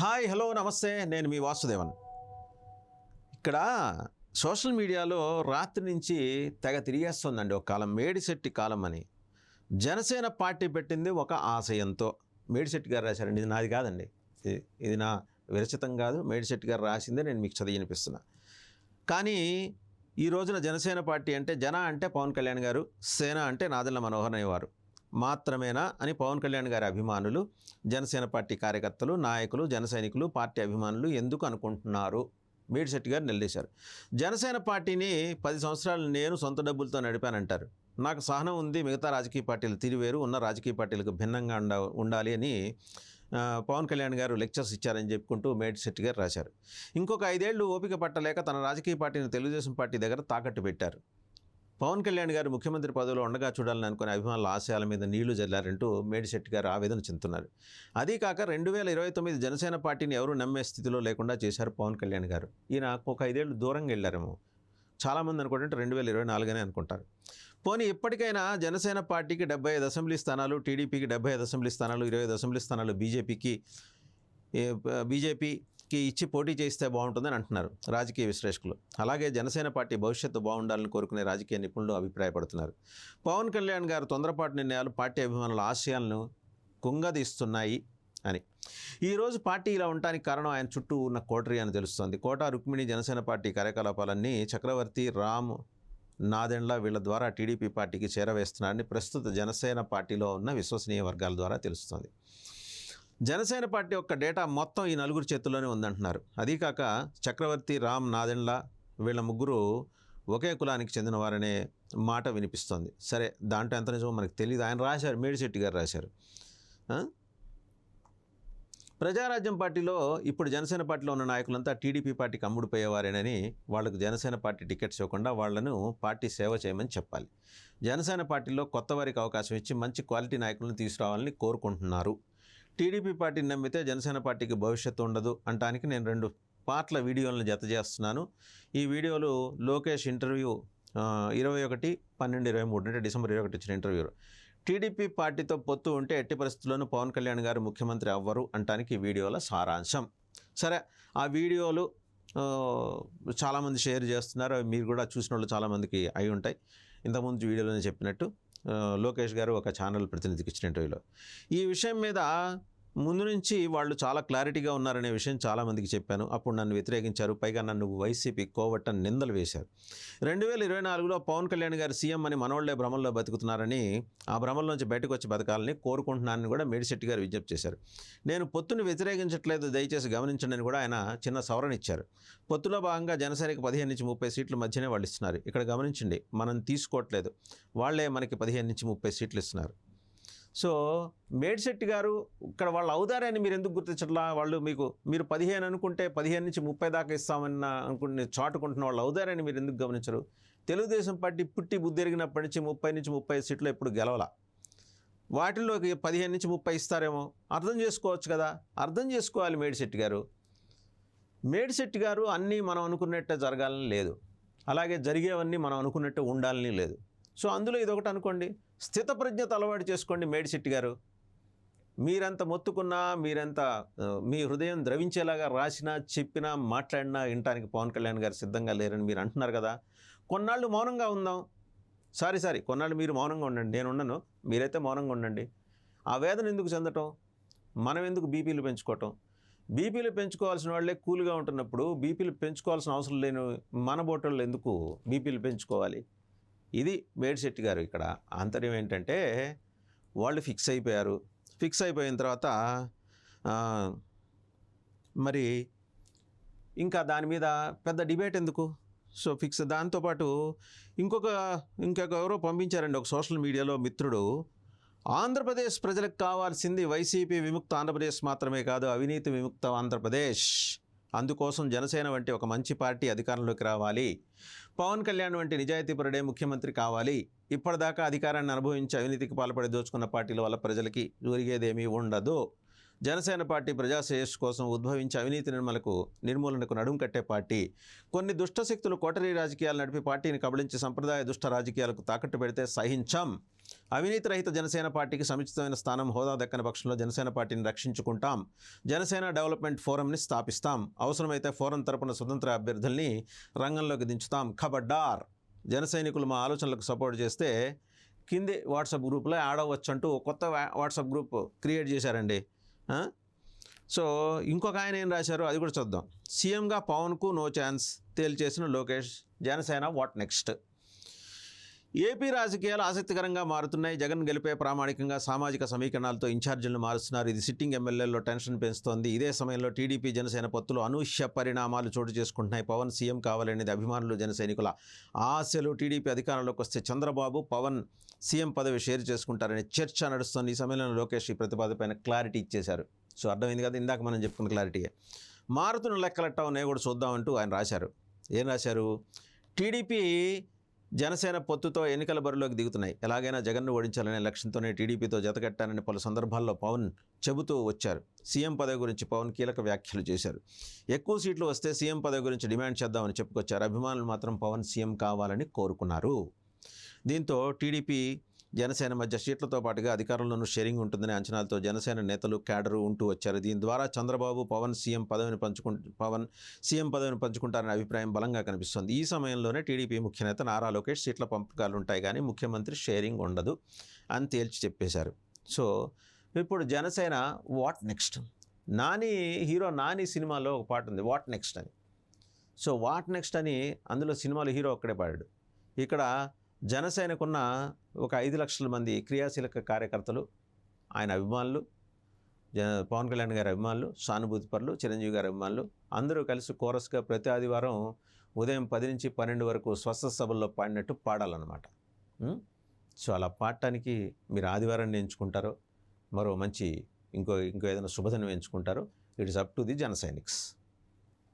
Hi hello నమస్తే. నేను మీ వాసుదేవన్. ఇక్కడ సోషల్ మీడియాలో రాత్రి నుంచి తెగ తిరిగేస్తుందండి ఒక కాలం మేడిశెట్టి కాలం అని. జనసేన పార్టీ పెట్టింది ఒక ఆశయంతో. మేడిశెట్టి గారు రాశారండి ఇది నాది కాదండి. ఇది- నా విరచితం కాదు మేడిశెట్టి గారు రాసిందే నేను మీకు చదివి వినిపిస్తున్నా. కానీ ఈ రోజున జనసేన పార్టీ అంటే జన అంటే పవన్ కళ్యాణ్ గారు సేన అంటే నాదెళ్ళ మనోహర్ అనేవారు మాత్రమేనా అని పవన్ కళ్యాణ్ గారి అభిమానులు జనసేన పార్టీ కార్యకర్తలు నాయకులు జనసైనికులు పార్టీ అభిమానులు ఎందుకు అనుకుంటున్నారు? మేడిశెట్టి గారు నిలదీశారు. జనసేన పార్టీని పది సంవత్సరాలు నేను సొంత డబ్బులతో నడిపానంటారు. నాకు సహనం ఉంది మిగతా రాజకీయ పార్టీలు తిరివేరు ఉన్న రాజకీయ పార్టీలకు భిన్నంగా ఉండ ఉండాలి అని పవన్ కళ్యాణ్ గారు లెక్చర్స్ ఇచ్చారని చెప్పుకుంటూ మేడిశెట్టి గారు రాశారు. ఇంకొక ఐదేళ్ళు ఓపిక పట్టలేక తన రాజకీయ పార్టీని తెలుగుదేశం పార్టీ దగ్గర తాకట్టు పెట్టారు. పవన్ కళ్యాణ్ గారు ముఖ్యమంత్రి పదవిలో ఉండగా చూడాలని అనుకునే అభిమానుల ఆశయాల మీద నీళ్ళు జల్లారంటూ మేడిశెట్టి గారు ఆవేదన చెందుతున్నారు. అదీ కాక రెండు వేల ఇరవై తొమ్మిది జనసేన పార్టీని ఎవరూ నమ్మే స్థితిలో లేకుండా చేశారు పవన్ కళ్యాణ్ గారు. ఈయన ఒక ఐదేళ్ళు దూరంగా వెళ్ళారేమో. చాలామంది అనుకుంటుంటే రెండు వేల ఇరవై నాలుగునే అనుకుంటారు. పోనీ ఇప్పటికైనా జనసేన పార్టీకి డెబ్బై ఐదు అసెంబ్లీ స్థానాలు టీడీపీకి డెబ్బై ఐదు అసెంబ్లీ స్థానాలు ఇరవై ఐదు అసెంబ్లీ స్థానాలు బీజేపీకి బీజేపీ కి ఇచ్చి పోటీ చేస్తే బాగుంటుందని అంటున్నారు రాజకీయ విశ్లేషకులు. అలాగే జనసేన పార్టీ భవిష్యత్తు బాగుండాలని కోరుకునే రాజకీయ నిపుణులు అభిప్రాయపడుతున్నారు. పవన్ కళ్యాణ్ గారు తొందరపాటు నిర్ణయాలు పార్టీ అభిమానుల ఆశయాలను కుంగదీస్తున్నాయి అని. ఈరోజు పార్టీ ఇలా ఉండటానికి కారణం ఆయన చుట్టూ ఉన్న కోటరీ అని తెలుస్తోంది. కోట రుక్మిణి జనసేన పార్టీ కార్యకలాపాలన్నీ చక్రవర్తి రామ్ నాదెండ్ల వీళ్ళ ద్వారా టీడీపీ పార్టీకి చేరవేస్తున్నారని ప్రస్తుత జనసేన పార్టీలో ఉన్న విశ్వసనీయ వర్గాల ద్వారా తెలుస్తోంది. జనసేన పార్టీ యొక్క డేటా మొత్తం ఈ నలుగురు చేతుల్లోనే ఉందంటున్నారు. అదీ కాక చక్రవర్తి రామ్ నాదెండ్ల వీళ్ళ ముగ్గురు ఒకే కులానికి చెందినవారనే మాట వినిపిస్తోంది. సరే దాంట్లో ఎంత నిజమో మనకు తెలియదు ఆయన రాశారు మేడిశెట్టి గారు రాశారు. ప్రజారాజ్యం పార్టీలో ఇప్పుడు జనసేన పార్టీలో ఉన్న నాయకులంతా టీడీపీ పార్టీకి అమ్ముడుపోయేవారేనని వాళ్ళకు జనసేన పార్టీ టికెట్స్ ఇవ్వకుండా వాళ్ళను పార్టీ సేవ చేయమని చెప్పాలి. జనసేన పార్టీలో కొత్త వారికి అవకాశం ఇచ్చి మంచి క్వాలిటీ నాయకులను తీసుకురావాలని కోరుకుంటున్నారు. టీడీపీ పార్టీని నమ్మితే జనసేన పార్టీకి భవిష్యత్తు ఉండదు అంటానికి నేను రెండు పార్ట్ల వీడియోలను జత చేస్తున్నాను. ఈ వీడియోలు లోకేష్ ఇంటర్వ్యూ ఇరవై ఒకటి పన్నెండు ఇరవై మూడు అంటే డిసెంబర్ ఇరవై ఒకటి ఇచ్చిన ఇంటర్వ్యూలో. టీడీపీ పార్టీతో పొత్తు ఉంటే ఎట్టి పరిస్థితుల్లోనూ పవన్ కళ్యాణ్ గారు ముఖ్యమంత్రి అవ్వరు అంటానికి ఈ వీడియోల సారాంశం. సరే ఆ వీడియోలు చాలామంది షేర్ చేస్తున్నారు. మీరు కూడా చూసిన వాళ్ళు చాలామందికి అయి ఉంటాయి. ఇంతకుముందు వీడియోలోనే చెప్పినట్టు లోకేష్ గారు ఒక ఛానల్ ప్రతినిధికి ఇచ్చిన ఇంటర్వ్యూలో ఈ విషయం మీద ముందు నుంచి వాళ్ళు చాలా క్లారిటీగా ఉన్నారనే విషయం చాలామందికి చెప్పాను. అప్పుడు నన్ను వ్యతిరేకించారు. పైగా నన్ను వైసీపీ కోవట్టని నిందలు వేశారు. రెండు వేల ఇరవై నాలుగులో పవన్ కళ్యాణ్ గారు సీఎం అని మనోళ్ళే భ్రమంలో బతుకుతున్నారని ఆ భ్రమంలోంచి బయటకు వచ్చి బతకాలని కోరుకుంటున్నానని కూడా మేడిశెట్టి గారు విజ్ఞప్తి చేశారు. నేను పొత్తుని వ్యతిరేకించట్లేదు దయచేసి గమనించండి అని కూడా ఆయన చిన్న సవరణ ఇచ్చారు. పొత్తులో భాగంగా జనసేనకి పదిహేను నుంచి ముప్పై సీట్ల మధ్యనే వాళ్ళు ఇస్తున్నారు. ఇక్కడ గమనించండి మనం తీసుకోవట్లేదు. వాళ్ళే మనకి పదిహేను నుంచి ముప్పై సీట్లు ఇస్తున్నారు. సో మేడ్శెట్టి గారు ఇక్కడ వాళ్ళ అవుదారని మీరు ఎందుకు గుర్తించట్లా? వాళ్ళు మీకు మీరు పదిహేను అనుకుంటే పదిహేను నుంచి ముప్పై దాకా ఇస్తామన్న అనుకుని చాటుకుంటున్న వాళ్ళు అవుదారని మీరు ఎందుకు గమనించరు? తెలుగుదేశం పార్టీ పుట్టి బుద్ధిరిగినప్పటి నుంచి ముప్పై నుంచి ముప్పై సీట్లు ఎప్పుడు గెలవలా? వాటిల్లోకి పదిహేను నుంచి ముప్పై ఇస్తారేమో? అర్థం చేసుకోవచ్చు కదా? అర్థం చేసుకోవాలి మేడిశెట్టి గారు. మేడిశెట్టి గారు అన్నీ మనం అనుకున్నట్టే జరగాలని లేదు. అలాగే జరిగేవన్నీ మనం అనుకున్నట్టు ఉండాలని లేదు. సో అందులో ఇది ఒకటి అనుకోండి. స్థితప్రజ్ఞత అలవాటు చేసుకోండి మేడిశెట్టి గారు. మీరెంత మొత్తుకున్నా మీరెంత మీ హృదయం ద్రవించేలాగా రాసినా చెప్పినా మాట్లాడినా వినటానికి పవన్ కళ్యాణ్ గారు సిద్ధంగా లేరని మీరు అంటున్నారు కదా. కొన్నాళ్ళు మౌనంగా ఉందాం. సారీ సారీ కొన్నాళ్ళు మీరు మౌనంగా ఉండండి. నేను ఉండను మీరైతే మౌనంగా ఉండండి. ఆ వేదన ఎందుకు చెందటం? మనం ఎందుకు బీపీలు పెంచుకోవటం? బీపీలు పెంచుకోవాల్సిన వాళ్ళే కూల్గా ఉంటున్నప్పుడు బీపీలు పెంచుకోవాల్సిన అవసరం లేని మన బోటల్లో ఎందుకు బీపీలు పెంచుకోవాలి? ఇది మేడిశెట్టి గారు ఇక్కడ. ఆంతర్యం ఏంటంటే వాళ్ళు ఫిక్స్ అయిపోయారు. ఫిక్స్ అయిపోయిన తర్వాత మరి ఇంకా దాని మీద పెద్ద డిబేట్ ఎందుకు? సో ఫిక్స్ దాంతోపాటు ఇంకొక ఇంకొక ఎవరో పంపించారండి ఒక సోషల్ మీడియాలో మిత్రుడు. ఆంధ్రప్రదేశ్ ప్రజలకు కావాల్సింది వైసీపీ విముక్త ఆంధ్రప్రదేశ్ మాత్రమే కాదు అవినీతి విముక్త ఆంధ్రప్రదేశ్. అందుకోసం జనసేన వంటి ఒక మంచి పార్టీ అధికారంలోకి రావాలి. పవన్ కళ్యాణ్ వంటి నిజాయితీపరుడే ముఖ్యమంత్రి కావాలి. ఇప్పటిదాకా అధికారాన్ని అనుభవించి అవినీతికి పాల్పడి దోచుకున్న పార్టీల వల్ల ప్రజలకి జరిగేదేమీ ఉండదు. జనసేన పార్టీ ప్రజాశ్రేయస్సు కోసం ఉద్భవించి అవినీతి నిర్మలకు నిర్మూలనకు నడుం కట్టే పార్టీ. కొన్ని దుష్టశక్తులు కోటరీ రాజకీయాలు నడిపి పార్టీని కబళించి సంప్రదాయ దుష్ట రాజకీయాలకు తాకట్టు పెడితే సహించాం. అవినీతి రహిత జనసేన పార్టీకి సముచితమైన స్థానం హోదా దక్కని పక్షంలో జనసేన పార్టీని రక్షించుకుంటాం. జనసేన డెవలప్మెంట్ ఫోరంని స్థాపిస్తాం. అవసరమైతే ఫోరం తరపున స్వతంత్ర అభ్యర్థుల్ని రంగంలోకి దించుతాం. ఖబడ్డార్ జన సైనికులు మా ఆలోచనలకు సపోర్ట్ చేస్తే కింది వాట్సాప్ గ్రూప్లో యాడ్ అవ్వచ్చు అంటూ కొత్త వాట్సాప్ గ్రూప్ క్రియేట్ చేశారండి. సో ఇంకొక ఆయన ఏం రాశారు? అది కూడా చూద్దాం. సీఎంగా పవన్కు no chance తేల్చేసిన Lokesh Janasena what next? AP రాజకీయాలు ఆసక్తికరంగా మారుతున్నాయి. జగన్ గెలిపే ప్రామాణికంగా సామాజిక సమీకరణాలతో ఇన్ఛార్జీలను మారుస్తున్నారు. ఇది సిట్టింగ్ ఎమ్మెల్యేల్లో టెన్షన్ పెంచుతోంది. ఇదే సమయంలో టీడీపీ జనసేన పొత్తులు అనూష్య పరిణామాలు చోటు చేసుకుంటున్నాయి. పవన్ సీఎం కావాలనేది అభిమానులు జన సైనికుల ఆశలు. టీడీపీ అధికారంలోకి వస్తే చంద్రబాబు పవన్ సీఎం పదవి షేర్ చేసుకుంటారనే చర్చ నడుస్తోంది. ఈ సమయంలో లోకేష్ ఈ ప్రతిపాదనపైన క్లారిటీ ఇచ్చేశారు. సో అర్థమైంది కదా? ఇందాక మనం చెప్పుకున్న క్లారిటీయే. మారుతున్న లెక్కల నేను కూడా చూద్దామంటూ ఆయన రాశారు. ఏం రాశారు? టీడీపీ జనసేన పొత్తుతో ఎన్నికల బరిలోకి దిగుతున్నాయి. ఎలాగైనా జగన్ను ఓడించాలనే లక్ష్యంతోనే టీడీపీతో జతకట్టానని పలు సందర్భాల్లో పవన్ చెబుతూ వచ్చారు. సీఎం పదవి గురించి పవన్ కీలక వ్యాఖ్యలు చేశారు. ఎక్కువ సీట్లు వస్తే సీఎం పదవి గురించి డిమాండ్ చేద్దామని చెప్పుకొచ్చారు. అభిమానులు మాత్రం పవన్ సీఎం కావాలని కోరుకున్నారు. దీంతో టీడీపీ జనసేన మధ్య సీట్లతో పాటుగా అధికారంలోనూ షేరింగ్ ఉంటుందనే అంచనాలతో జనసేన నేతలు క్యాడరు ఉంటూ వచ్చారు. దీని ద్వారా చంద్రబాబు పవన్ సీఎం పదవిని పంచుకు పవన్ సీఎం పదవిని పంచుకుంటారనే అభిప్రాయం బలంగా కనిపిస్తోంది. ఈ సమయంలోనే టీడీపీ ముఖ్య నేత నారా లోకేష్ సీట్ల పంపకాలు ఉంటాయి కానీ ముఖ్యమంత్రి షేరింగ్ ఉండదు అని తేల్చి చెప్పేశారు. సో ఇప్పుడు Janasena what next Nani hero Nani సినిమాలో ఒక పాట ఉంది వాట్ నెక్స్ట్ అని. సో వాట్ నెక్స్ట్ అని అందులో సినిమాలో హీరో ఒక్కడే పాడాడు. ఇక్కడ జనసేనకున్న ఒక ఐదు లక్షల మంది క్రియాశీలక కార్యకర్తలు ఆయన అభిమానులు జన పవన్ కళ్యాణ్ గారి అభిమానులు సానుభూతిపరులు చిరంజీవి గారి అభిమానులు అందరూ కలిసి కోరస్గా ప్రతి ఆదివారం ఉదయం పది నుంచి పన్నెండు వరకు స్వస్థ సభల్లో పాడినట్టు పాడాలన్నమాట. సో అలా పాడటానికి మీరు ఆదివారాన్ని ఎంచుకుంటారో మరో మంచి ఇంకో ఇంకో ఏదైనా శుభదినం ఎంచుకుంటారో it is up to the జన సైనిక్స్.